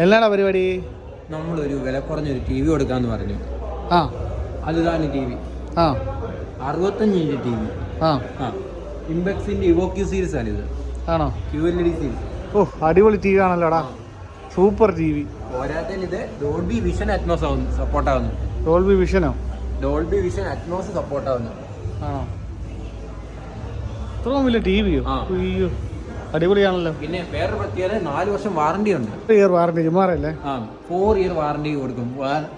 എന്നാടാ പരിപാടി? നമ്മളൊരു വില കുറഞ്ഞൊരു ടി വി കൊടുക്കാന്ന് പറഞ്ഞു. ആ. അതിതാണ് ടി വി. ആ. അറുപത്തഞ്ച് ഇഞ്ച് ടി വി. ആ. ആ. ഇംബെക്സിന്റെ ഇവോക്യൂ സീരീസ് ആണ് ഇത്. ആണോ? Q L D series. ഓ അടിപൊളി T V ആണല്ലോടാ. Super T V. പോരാത്തതിന് ഇത് ഡോൾബി വിഷൻ അറ്റ്മോസ് ആവുന്നു സപ്പോർട്ട് ആവുന്നു. ഡോൾബി വിഷനോ? ഡോൾബി വിഷൻ അറ്റ്മോസ് സപ്പോർട്ട് ആവുന്നു. ആണോ? ഇത്രയും വലിയ ടി വിയോ? അയ്യോ. അടിപൊളിയാണല്ലോ. പിന്നെ വേറെ പ്രത്യേകത നാല് വർഷം വാറണ്ടി ഉണ്ട്. ഇയർ വാറണ്ടി മാറല്ലേ ആ ഫോർ ഇയർ വാറണ്ടി കൊടുക്കും.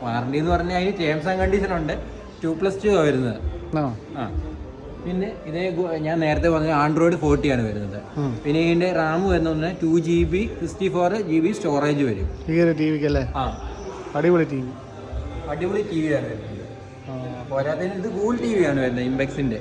വാറണ്ടി എന്ന് പറഞ്ഞാൽ അതിന് ടേംസ് ആൻഡ് കണ്ടീഷൻ ഉണ്ട്. ടു പ്ലസ് ടു വരുന്നത്. ആ. പിന്നെ ഇതേ ഞാൻ നേരത്തെ പറഞ്ഞ ആൻഡ്രോയിഡ് ഫോർട്ടി ആണ് വരുന്നത്. പിന്നെ ഇതിന്റെ റാം വരുന്ന two G B sixty four G B storage വരും. ഈ ഒരു ടി വിക്ക് അല്ലേ? ആ. അടിപൊളി ടി വി അടിപൊളി ടി വി ആണ് വരുന്നത്. പോരാത്തതിന് ഇത് ഗൂഗിൾ ടി വി ആണ് വരുന്നത് ഇംബെക്സിന്റെ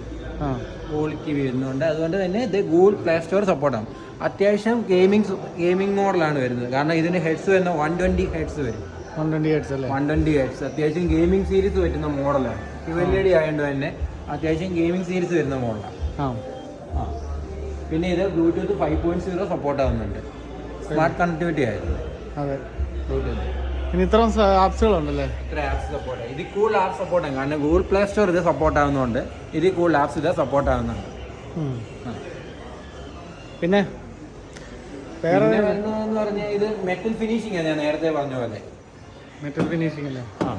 ടി വരുന്നുണ്ട്. അതുകൊണ്ട് തന്നെ ഇത് ഗൂഗിൾ പ്ലേ സ്റ്റോർ സപ്പോർട്ടാണ് അത്യാവശ്യം ഗെയിമിംഗ് ഗെയിമിംഗ് മോഡലാണ് വരുന്നത്. കാരണം ഇതിന് ഹെഡ്സ് വരുന്ന വൺ ട്വന്റി ഹെഡ്സ് വരും. വൺ ട്വന്റി ഹെഡ്സ് അല്ലേ? വൺ ട്വന്റി ഹെഡ്സ് അത്യാവശ്യം ഗെയിമിംഗ് സീരീസ് പറ്റുന്ന മോഡലാണ് ഇവ എൽ ഇ ഡി ആയതുകൊണ്ട് തന്നെ അത്യാവശ്യം ഗെയിമിംഗ് സീരീസ് വരുന്ന മോഡലാണ് ആ. ആ. പിന്നെ ഇത് Bluetooth five point zero support ആവുന്നുണ്ട്. സ്മാർട്ട് കണക്ടിവിറ്റി ആയിരുന്നു. അതെ. ബ്ലൂടൂത്ത് ഇനി ഇത്രയും ആപ്സുകളുണ്ടല്ലേ ഇത്ര ആപ്സ് സപ്പോർട്ട് ഇത് കൂടുതൽ ആപ്പ് സപ്പോർട്ട് കാരണം ഗൂഗിൾ പ്ലേ സ്റ്റോർ ഇത് സപ്പോർട്ട് ആവുന്നതുകൊണ്ട് ഇതിൽ കൂടുതൽ ആപ്സ് ഇത് സപ്പോർട്ട് ആവുന്നുണ്ട്. പിന്നെ വേറെ വരുന്നതെന്ന് പറഞ്ഞാൽ ഇത് മെറ്റൽ ഫിനിഷിംഗ് ആണ് ഞാൻ നേരത്തെ പറഞ്ഞ പോലെ. മെറ്റൽ ഫിനിഷിംഗ് അല്ലേ? ആ.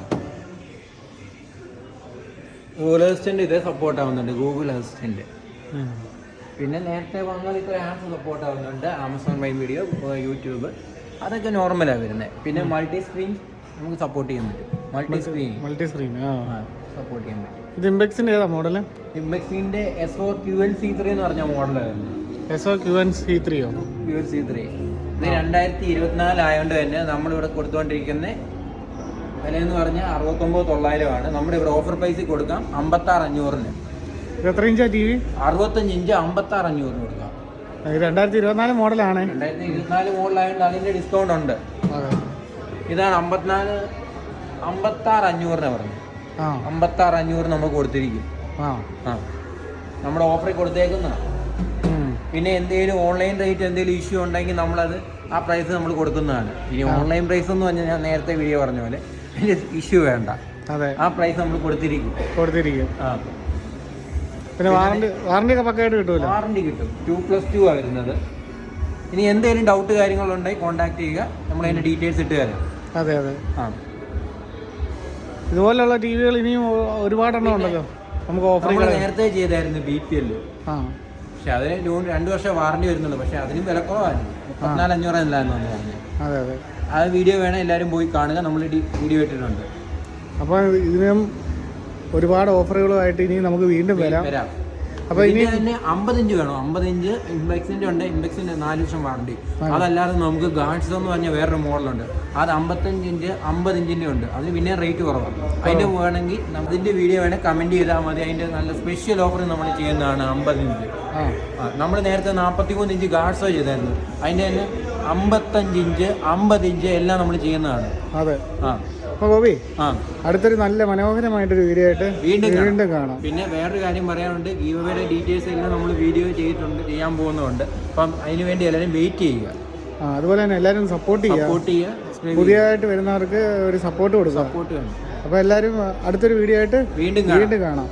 ഗൂഗിൾ അസിസ്റ്റന്റ് ഇത് സപ്പോർട്ട് ആവുന്നുണ്ട്. ഗൂഗിൾ അസിസ്റ്റന്റ് ഉം. പിന്നെ നേരത്തെ പറഞ്ഞാൽ ഇത്ര ആപ്സ് സപ്പോർട്ട് ആവുന്നുണ്ട്. ആമസോൺ മൈ വീഡിയോ യൂട്യൂബ് അതൊക്കെ നോർമലാണ് വരുന്നത് പിന്നെ മൾട്ടി സ്ക്രീൻ നമുക്ക് സപ്പോർട്ട് ചെയ്യാൻ പറ്റും. Multi screen multi screen support ചെയ്യാൻ പറ്റും. ഇത് ഇമ്പെക്സിന്റെ ഏതാ model ഇമ്പെക്സിന്റെ S O Q N C three എന്ന് പറഞ്ഞ മോഡലായിരുന്നു S O Q N C ത്രീയോ Q N C three ഇത് രണ്ടായിരത്തി ഇരുപത്തിനാല് ആയതുകൊണ്ട് തന്നെ നമ്മളിവിടെ കൊടുത്തുകൊണ്ടിരിക്കുന്ന വില എന്ന് പറഞ്ഞാൽ അറുപത്തൊമ്പത് തൊള്ളായിരമാണ് നമ്മുടെ ഇവിടെ ഓഫർ പ്രൈസിൽ കൊടുക്കാം അമ്പത്താറ് അഞ്ഞൂറിന്. എത്ര ഇഞ്ചാ ടി വി അറുപത്തഞ്ച് ഇഞ്ച് അമ്പത്താറ് അഞ്ഞൂറിന് കൊടുക്കാം. രണ്ടായിരത്തി ഇരുപത്തിനാല് മോഡലാണ്. രണ്ടായിരത്തി ഇരുപത്തിനാല് മുകളിലായതുകൊണ്ട് അതിന്റെ ഡിസ്കൗണ്ട് ഉണ്ട് ഇതാണ് അമ്പത്തിനാല് അമ്പത്താറ് അഞ്ഞൂറിന് പറഞ്ഞു. അമ്പത്താറ് അഞ്ഞൂറ് നമ്മൾ കൊടുത്തിരിക്കും. നമ്മുടെ ഓഫറിൽ കൊടുത്തേക്കുന്ന പിന്നെ എന്തെങ്കിലും ഓൺലൈൻ റേറ്റ് എന്തെങ്കിലും ഇഷ്യൂ ഉണ്ടെങ്കിൽ നമ്മളത് ആ പ്രൈസ് നമ്മൾ കൊടുക്കുന്നതാണ്. ഇനി ഓൺലൈൻ പ്രൈസ് എന്ന് പറഞ്ഞാൽ ഞാൻ നേരത്തെ വീഡിയോ പറഞ്ഞ പോലെ ഇഷ്യൂ വേണ്ട. അതെ. ആ പ്രൈസ് നമ്മൾ കൊടുത്തിരിക്കും. കൊടുത്തിരിക്കും. ആ. പിന്നെ വാറണ്ടി വാറണ്ടി ഒക്കെ കിട്ടുമല്ലോ? വാറണ്ടി കിട്ടും. ടു പ്ലസ് ടു ആ വരുന്നത്. ഇനി എന്തെങ്കിലും ഡൗട്ട് കാര്യങ്ങളുണ്ടെങ്കിൽ കോൺടാക്ട് ചെയ്യുക. നമ്മൾ അതിന്റെ ഡീറ്റെയിൽസ് ഇട്ട് തരാം. അതെ അതെ. ആ. ഇതുപോലെയുള്ള ടി വികൾ ഇനിയും ഒരുപാടെണ്ണം ഉണ്ടല്ലോ. നമുക്ക് ഓഫർ നേരത്തെ ചെയ്തായിരുന്നു ബി പി എൽ ആ. പക്ഷെ അതിന് ലോൺ രണ്ട് വർഷം വാറണ്ടി വരുന്നുള്ളൂ. പക്ഷെ അതിനും വില കുറവായിരുന്നു അഞ്ഞൂറ് അന്ന് പറഞ്ഞു അതെ അതെ. ആ വീഡിയോ വേണം എല്ലാവരും പോയി കാണുക. നമ്മൾ വീഡിയോ ഇട്ടിട്ടുണ്ട്. അപ്പോൾ ഇതിനും ഒരുപാട് ഓഫറുകളുമായിട്ട് ഇനി നമുക്ക് വീണ്ടും വരാം. അപ്പൊ അപ്പോൾ ഇനി തന്നെ അമ്പത് ഇഞ്ച് വേണം. അമ്പത് ഇഞ്ച് ഇംബെക്സിന്റെ ഉണ്ട് ഇംബെക്സിന്റെ നാല് ലക്ഷം വാറണ്ടി അതല്ലാതെ നമുക്ക് ഗാഡ്സ് എന്ന് പറഞ്ഞ വേറൊരു മോഡലുണ്ട്. അത് അമ്പത്തഞ്ച് ഇഞ്ച് അമ്പത് ഇഞ്ചിന്റെ ഉണ്ട്. അതിന് പിന്നെ റേറ്റ് കുറവാണ്. അതിന്റെ വേണമെങ്കിൽ അതിന്റെ വീഡിയോ വേണേൽ കമന്റ് ചെയ്താൽ മതി. അതിന്റെ നല്ല സ്പെഷ്യൽ ഓഫർ നമ്മൾ ചെയ്യുന്നതാണ് അമ്പത് ഇഞ്ച്. ആ. നമ്മൾ നേരത്തെ നാൽപ്പത്തി മൂന്ന് ഇഞ്ച് ഗാഡ്സോ ചെയ്തായിരുന്നു. അതിന്റെ തന്നെ അമ്പത്തഞ്ച് ഇഞ്ച് അമ്പത് ഇഞ്ച് എല്ലാം നമ്മൾ ചെയ്യുന്നതാണ്. അതെ. ആ. അപ്പോൾ ഗോപി ആ. അടുത്തൊരു നല്ല മനോഹരമായിട്ടൊരു വീഡിയോ ആയിട്ട് വീണ്ടും. വീണ്ടും കാണാം. പിന്നെ വേറൊരു കാര്യം പറയാനുണ്ട് ഗീവയുടെ ഡീറ്റെയിൽസ് എല്ലാം നമ്മൾ വീഡിയോ ചെയ്തിട്ടുണ്ട് ചെയ്യാൻ പോകുന്നുണ്ട്. അപ്പം അതിന് വേണ്ടി എല്ലാവരും വെയിറ്റ് ചെയ്യുക. ആ അതുപോലെ തന്നെ എല്ലാവരും സപ്പോർട്ട് ചെയ്യുക. സപ്പോർട്ട് ചെയ്യുക പുതിയതായിട്ട് വരുന്നവർക്ക് ഒരു സപ്പോർട്ട് കൊടുക്കുക. സപ്പോർട്ട് വേണം. അപ്പോൾ എല്ലാവരും അടുത്തൊരു വീഡിയോ ആയിട്ട് വീണ്ടും വീണ്ടും കാണാം.